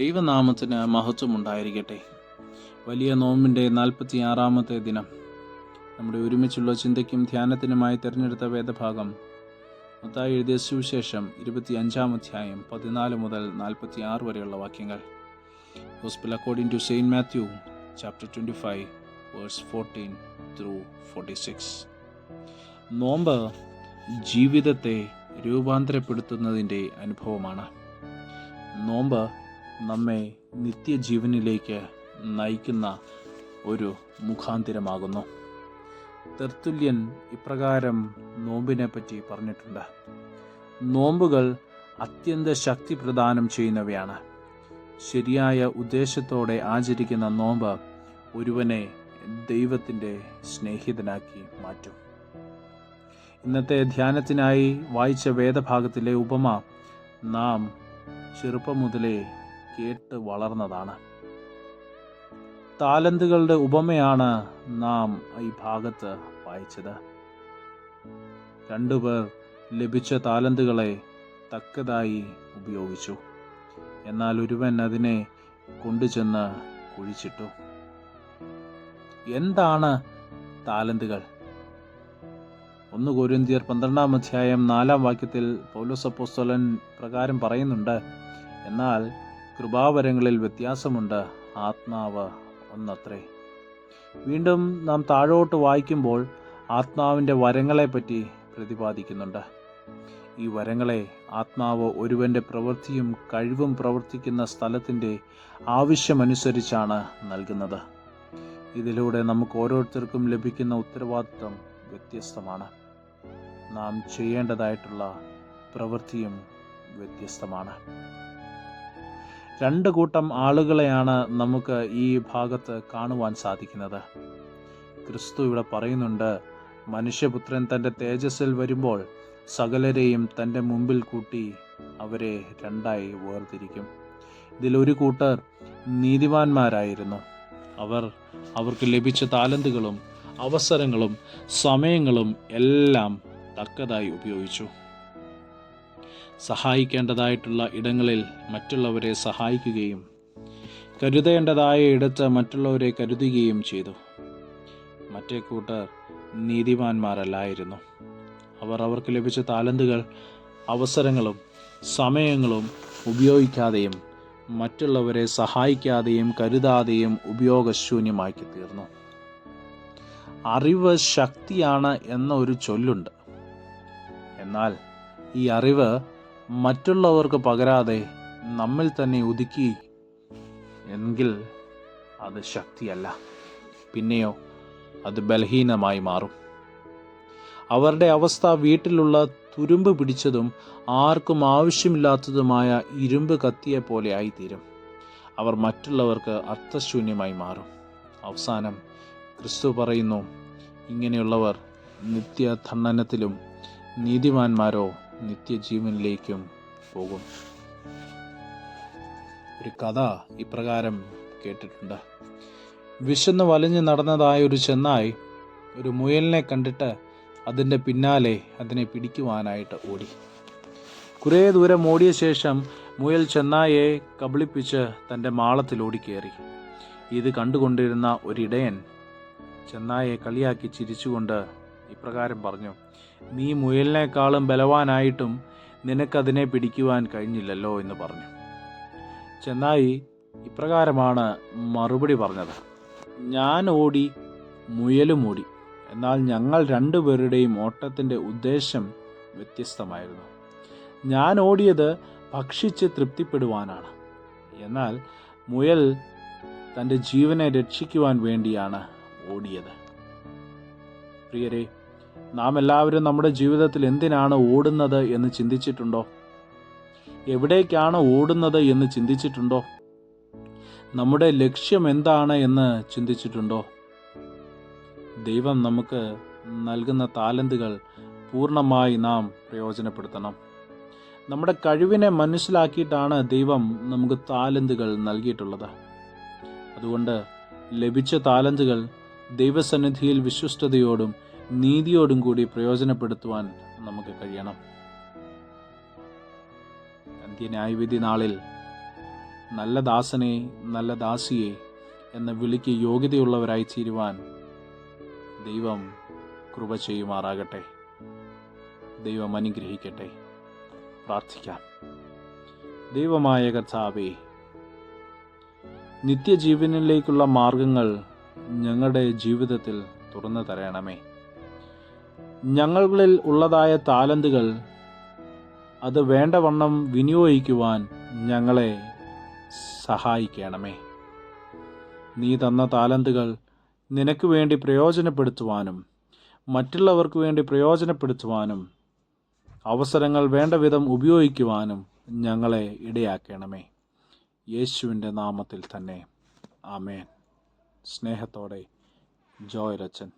ദൈവനാമത്തിന് മഹത്വം ഉണ്ടായിരിക്കട്ടെ വലിയ നോമ്പിന്റെ നാൽപ്പത്തി ആറാമത്തെ ദിനം. നമ്മുടെ ഒരുമിച്ചുള്ള ചിന്തയ്ക്കും ധ്യാനത്തിനുമായി തിരഞ്ഞെടുത്ത വേദഭാഗം. മത്തായി എഴുതിയ സുവിശേഷം ഇരുപത്തി അഞ്ചാം അധ്യായം പതിനാല് മുതൽ നാൽപ്പത്തി ആറ് വരെയുള്ള വാക്യങ്ങൾ. Gospel according to Saint Matthew chapter twenty five verse fourteen through forty six നോമ്പ് ജീവിതത്തെ രൂപാന്തരപ്പെടുത്തുന്നതിന്റെ അനുഭവമാണ്. നോമ്പ് നമ്മെ നിത്യജീവനിലേക്ക് നയിക്കുന്ന ഒരു മുഖാന്തിരമാകുന്നു. തെർത്തുല്യൻ ഇപ്രകാരം നോമ്പിനെ പറ്റി പറഞ്ഞിട്ടുണ്ട്. നോമ്പുകൾ അത്യന്ത ശക്തി പ്രദാനം ചെയ്യുന്നവയാണ്. ശരിയായ ഉദ്ദേശത്തോടെ ആചരിക്കുന്ന നോമ്പ് ഒരുവനെ ദൈവത്തിന്റെ സ്നേഹിതനാക്കി മാറ്റും. ഇന്നത്തെ ധ്യാനത്തിനായി വായിച്ച വേദഭാഗത്തിലെ ഉപമ നാം ചെറുപ്പം മുതലേ കേട്ട് വളർന്നതാണ്. താലന്തുകളുടെ ഉപമയാണ് നാം ഈ ഭാഗത്ത് വായിച്ചത്. രണ്ടുപേർ ലഭിച്ച താലന്തുകളെ തക്കതായി ഉപയോഗിച്ചു. എന്നാൽ ഒരുവൻ അതിനെ കൊണ്ടുചെന്ന് കുഴിച്ചിട്ടു. എന്താണ് താലന്തുകൾ? ഒന്ന് കോരിന്തിയർ പന്ത്രണ്ടാം അധ്യായം നാലാം വാക്യത്തിൽ പൗലോസപ്പോസ്തോലൻ പ്രകാരം പറയുന്നുണ്ട്. എന്നാൽ കൃപാവരങ്ങളിൽ വ്യത്യാസമുണ്ട് ആത്മാവ് ഒന്നത്രേ. വീണ്ടും നാം താഴോട്ട് വായിക്കുമ്പോൾ ആത്മാവിന്റെ വരങ്ങളെപ്പറ്റി പ്രതിപാദിക്കുന്നുണ്ട്. ഈ വരങ്ങളെ ആത്മാവ് ഒരുവന്റെ പ്രവൃത്തിയും കഴിവും പ്രവർത്തിക്കുന്ന സ്ഥലത്തിന്റെ ആവശ്യമനുസരിച്ചാണ് നൽകുന്നത്. ഇതിലൂടെ നമുക്ക് ഓരോരുത്തർക്കും ലഭിക്കുന്ന ഉത്തരവാദിത്വം വ്യത്യസ്തമാണ്. നാം ചെയ്യേണ്ടതായിട്ടുള്ള പ്രവൃത്തിയും വ്യത്യസ്തമാണ്. രണ്ട് കൂട്ടം ആളുകളെയാണ് നമുക്ക് ഈ ഭാഗത്ത് കാണുവാൻ സാധിക്കുന്നത്. ക്രിസ്തു ഇവിടെ പറയുന്നുണ്ട് മനുഷ്യപുത്രൻ തന്റെ തേജസ്സിൽ വരുമ്പോൾ സകലരെയും തന്റെ മുമ്പിൽ കൂട്ടി അവരെ രണ്ടായി വേർതിരിക്കും. ഇതിലൊരു കൂട്ടർ നീതിമാന്മാരായിരുന്നു. അവർ അവർക്ക് ലഭിച്ച താലന്തുകളും അവസരങ്ങളും സമയങ്ങളും എല്ലാം തക്കതായി ഉപയോഗിച്ചു. സഹായിക്കേണ്ടതായിട്ടുള്ള ഇടങ്ങളിൽ മറ്റുള്ളവരെ സഹായിക്കുകയും കരുതേണ്ടതായ ഇടത്ത് മറ്റുള്ളവരെ കരുതുകയും ചെയ്തു. മറ്റേ കൂട്ടർ നീതിമാന്മാരല്ലായിരുന്നു. അവർ അവർക്ക് ലഭിച്ച താലന്തുകൾ അവസരങ്ങളും സമയങ്ങളും ഉപയോഗിക്കാതെയും മറ്റുള്ളവരെ സഹായിക്കാതെയും കരുതാതെയും ഉപയോഗശൂന്യമാക്കി തീർന്നു. അറിവ് ശക്തിയാണ് എന്ന ഒരു ചൊല്ലുണ്ട്. എന്നാൽ ഈ അറിവ് മറ്റുള്ളവർക്ക് പകരാതെ നമ്മിൽ തന്നെ ഒതുക്കി എങ്കിൽ അത് ശക്തിയല്ല. പിന്നെയോ അത് ബലഹീനമായി മാറും. അവരുടെ അവസ്ഥ വീട്ടിലുള്ള തുരുമ്പ് പിടിച്ചതും ആർക്കും ആവശ്യമില്ലാത്തതുമായ ഇരുമ്പ് കത്തിയെ പോലെ ആയിത്തീരും. അവർ മറ്റുള്ളവർക്ക് അർത്ഥശൂന്യമായി മാറും. അവസാനം ക്രിസ്തു പറയുന്നു ഇങ്ങനെയുള്ളവർ നിത്യധണ്ണനത്തിലും നീതിമാന്മാരോ നിത്യജീവനിലേക്കും പോകും. ഒരു കഥ ഇപ്രകാരം കേട്ടിട്ടുണ്ട്. വിശന്ന് വലഞ്ഞു നടന്നതായ ഒരു ചെന്നായി ഒരു മുയലിനെ കണ്ടിട്ട് അതിന്റെ പിന്നാലെ അതിനെ പിടിക്കുവാനായിട്ട് ഓടി. കുറേ ദൂരം ഓടിയ ശേഷം മുയൽ ചെന്നായെ കബളിപ്പിച്ച് തന്റെ മാളത്തിൽ ഓടിക്കേറി. ഇത് കണ്ടുകൊണ്ടിരുന്ന ഒരിടയൻ ചെന്നായെ കളിയാക്കി ചിരിച്ചുകൊണ്ട് ഇപ്രകാരം പറഞ്ഞു നീ മുയലിനേക്കാളും ബലവാനായിട്ടും നിനക്കതിനെ പിടിക്കുവാൻ കഴിഞ്ഞില്ലല്ലോ എന്ന് പറഞ്ഞു. ചെന്നായി ഇപ്രകാരമാണ് മറുപടി പറഞ്ഞത്. ഞാൻ ഓടി മുയലും ഓടി. എന്നാൽ ഞങ്ങൾ രണ്ടുപേരുടെയും ഓട്ടത്തിന്റെ ഉദ്ദേശം വ്യത്യസ്തമായിരുന്നു. ഞാൻ ഓടിയത് ഭക്ഷിച്ച് തൃപ്തിപ്പെടുവാനാണ്. എന്നാൽ മുയൽ തന്റെ ജീവനെ രക്ഷിക്കുവാൻ വേണ്ടിയാണ് ഓടിയത്. പ്രിയരെ നാം എല്ലാവരും നമ്മുടെ ജീവിതത്തിൽ എന്തിനാണ് ഓടുന്നത് എന്ന് ചിന്തിച്ചിട്ടുണ്ടോ? എവിടേക്കാണ് ഓടുന്നത് എന്ന് ചിന്തിച്ചിട്ടുണ്ടോ? നമ്മുടെ ലക്ഷ്യം എന്താണ് എന്ന് ചിന്തിച്ചിട്ടുണ്ടോ? ദൈവം നമുക്ക് നൽകുന്ന താലന്തുകൾ പൂർണമായി നാം പ്രയോജനപ്പെടുത്തണം. നമ്മുടെ കഴിവിനെ മനസ്സിലാക്കിയിട്ടാണ് ദൈവം നമുക്ക് താലന്തുകൾ നൽകിയിട്ടുള്ളത്. അതുകൊണ്ട് ലഭിച്ച താലന്തുകൾ ദൈവസന്നിധിയിൽ വിശ്വസ്തയോടും നീതിയോടും കൂടി പ്രയോജനപ്പെടുത്തുവാൻ നമുക്ക് കഴിയണം. അന്ത്യന്യായവിധി നാളിൽ നല്ല ദാസനെ നല്ല ദാസിയെ എന്ന വിളിക്ക് യോഗ്യതയുള്ളവരായി തീരുവാൻ ദൈവം കൃപ ചെയ്യുമാറാകട്ടെ. ദൈവം അനുഗ്രഹിക്കട്ടെ. പ്രാർത്ഥിക്കാം. ദൈവമായ കർത്താവേ നിത്യജീവനിലേക്കുള്ള മാർഗങ്ങൾ ഞങ്ങളുടെ ജീവിതത്തിൽ തുറന്നു തരണമേ. ഞങ്ങളിൽ ഉള്ളതായ താലന്തുകൾ അത് വേണ്ടവണ്ണം വിനിയോഗിക്കുവാൻ ഞങ്ങളെ സഹായിക്കണമേ. നീ തന്ന താലന്തുകൾ നിനക്ക് വേണ്ടി പ്രയോജനപ്പെടുത്തുവാനും മറ്റുള്ളവർക്ക് വേണ്ടി പ്രയോജനപ്പെടുത്തുവാനും അവസരങ്ങൾ വേണ്ട വിധം ഉപയോഗിക്കുവാനും ഞങ്ങളെ ഇടയാക്കണമേ. യേശുവിന്റെ നാമത്തിൽ തന്നെ. ആമേൻ. സ്നേഹത്തോടെ ജോയ് രച്ചൻ.